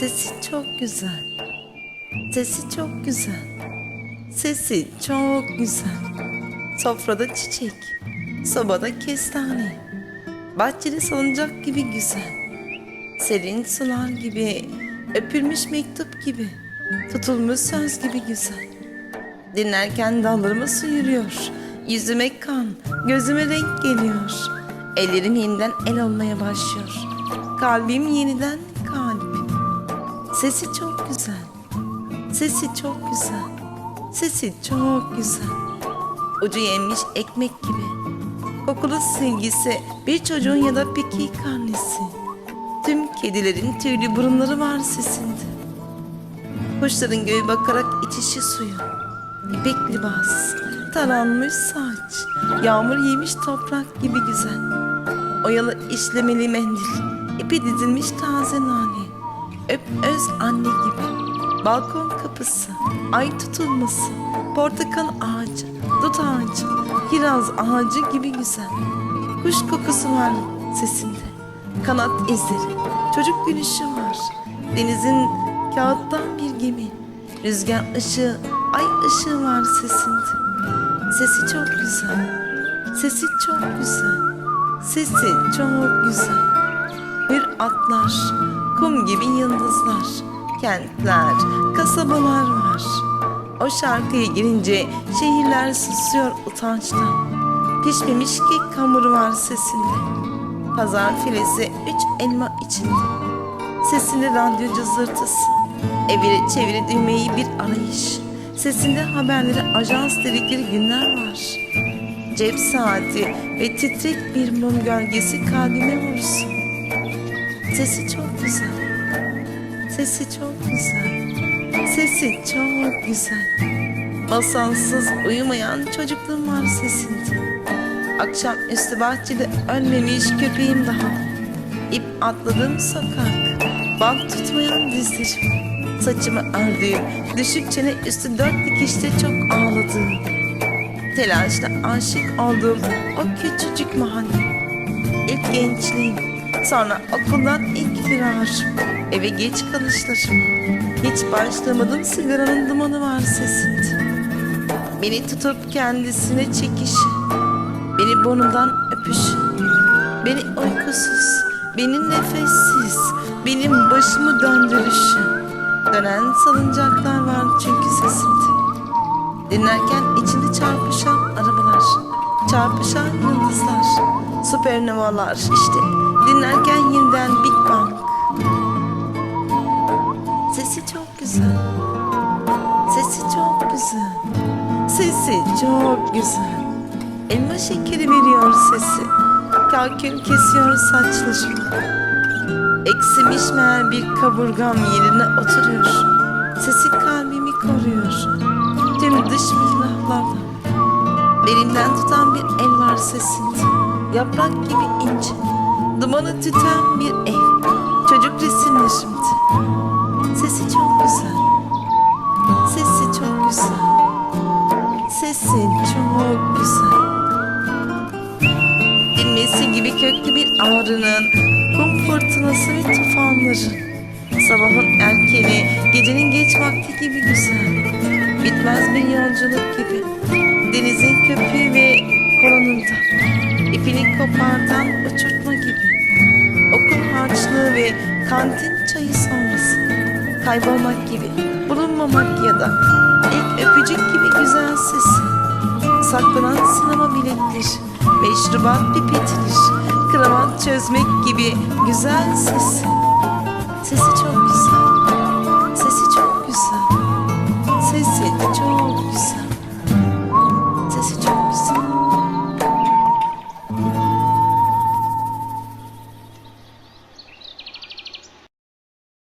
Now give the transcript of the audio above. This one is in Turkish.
Sesi çok güzel. Sesi çok güzel. Sesi çok güzel. Sofrada çiçek. Sobada kestane. Bahçede salıncak gibi güzel. Serin sular gibi. Öpülmüş mektup gibi. Tutulmuş söz gibi güzel. Dinlerken dallarıma su yürüyor. Yüzüme kan, gözüme renk geliyor. Ellerim yeniden el olmaya başlıyor. Kalbim yeniden. Sesi çok güzel. Sesi çok güzel. Sesi çok güzel. Ucu yenmiş ekmek gibi. Kokulu silgisi bir çocuğun ya da piknik annesi. Tüm kedilerin tüylü burunları var sesinde. Kuşların göğe bakarak içişi suyu. İpek libas, taranmış saç, yağmur yemiş toprak gibi güzel. Oyalı işlemeli mendil, ipi dizilmiş taze nane. Öp öz anne gibi. Balkon kapısı, ay tutulması, portakal ağacı, dut ağacı, kiraz ağacı gibi güzel. Kuş kokusu var sesinde. Kanat izleri, çocuk gülüşü var. Denizin kağıttan bir gemi. Rüzgar ışığı, ay ışığı var sesinde. Sesi çok güzel. Sesi çok güzel. Sesi çok güzel. Bir atlar, kum gibi yıldızlar, kentler, kasabalar var. O şarkıya girince şehirler susuyor utançtan. Pişmemiş kek hamuru var sesinde. Pazar filesi üç elma içinde. Sesinde radyo cızırtısı. Eviri çeviri düğmeyi bir arayış. Sesinde haberleri ajans dedikleri günler var. Cep saati ve titrek bir mum gölgesi kalbime vursun. Sesi çok güzel. Sesi çok güzel. Sesi çok güzel. Masalsız uyumayan çocukluğum var sesinde. Akşam üstü bahçede ölmemiş köpeğim daha. İp atladığım sokak. Bant tutmayan dizlerim. Saçımı ördüğüm, düşük çene üstü dört dikişte çok ağladığım. Telaşla aşık olduğum o küçücük mahalle. İlk gençliğim, sonra okuldan ilk firarım, eve geç kalışlarım. Hiç başlamadım sigaranın dumanı var sesinde. Beni tutup kendisine çekişi, beni burnundan öpüşü, beni uykusuz, beni nefessiz, benim başımı döndürüşü. Dönen salıncaklar var çünkü sesinde. Dinlerken içinde çarpışan arabalar, çarpışan yıldızlar, süpernovalar işte. Dinlerken yeniden Big Bang. Sesi çok güzel. Sesi çok güzel. Sesi çok güzel. Elma şekeri veriyor sesi. Kalkül kesiyor saçlarımı. Eksimiş meğer bir kaburgam yerine oturuyor. Sesi kalbimi koruyor. Tüm dış mihraklardan. Belimden tutan bir el var sesinde. Yaprak gibi ince. Dumanı tüten bir ev. Çocuk resimli şimdi. Sesi çok güzel. Sesi çok güzel. Sesi çok güzel. Dinmesi gibi köklü bir ağrının kum fırtınası ve tufanları. Sabahın erkeni, gecenin geç vakti gibi güzel. Bitmez bir yolculuk gibi. Denizin köpüğü. İpini kopartan uçurtma gibi. Okul harçlığı ve kantin çayı sonrası. Kaybolmak gibi, bulunmamak ya da ilk öpücük gibi güzel sesi. Saklanan sinema biletleri, meşrubat pipetler, kravat çözmek gibi güzel sesi. Sesi çok güzel.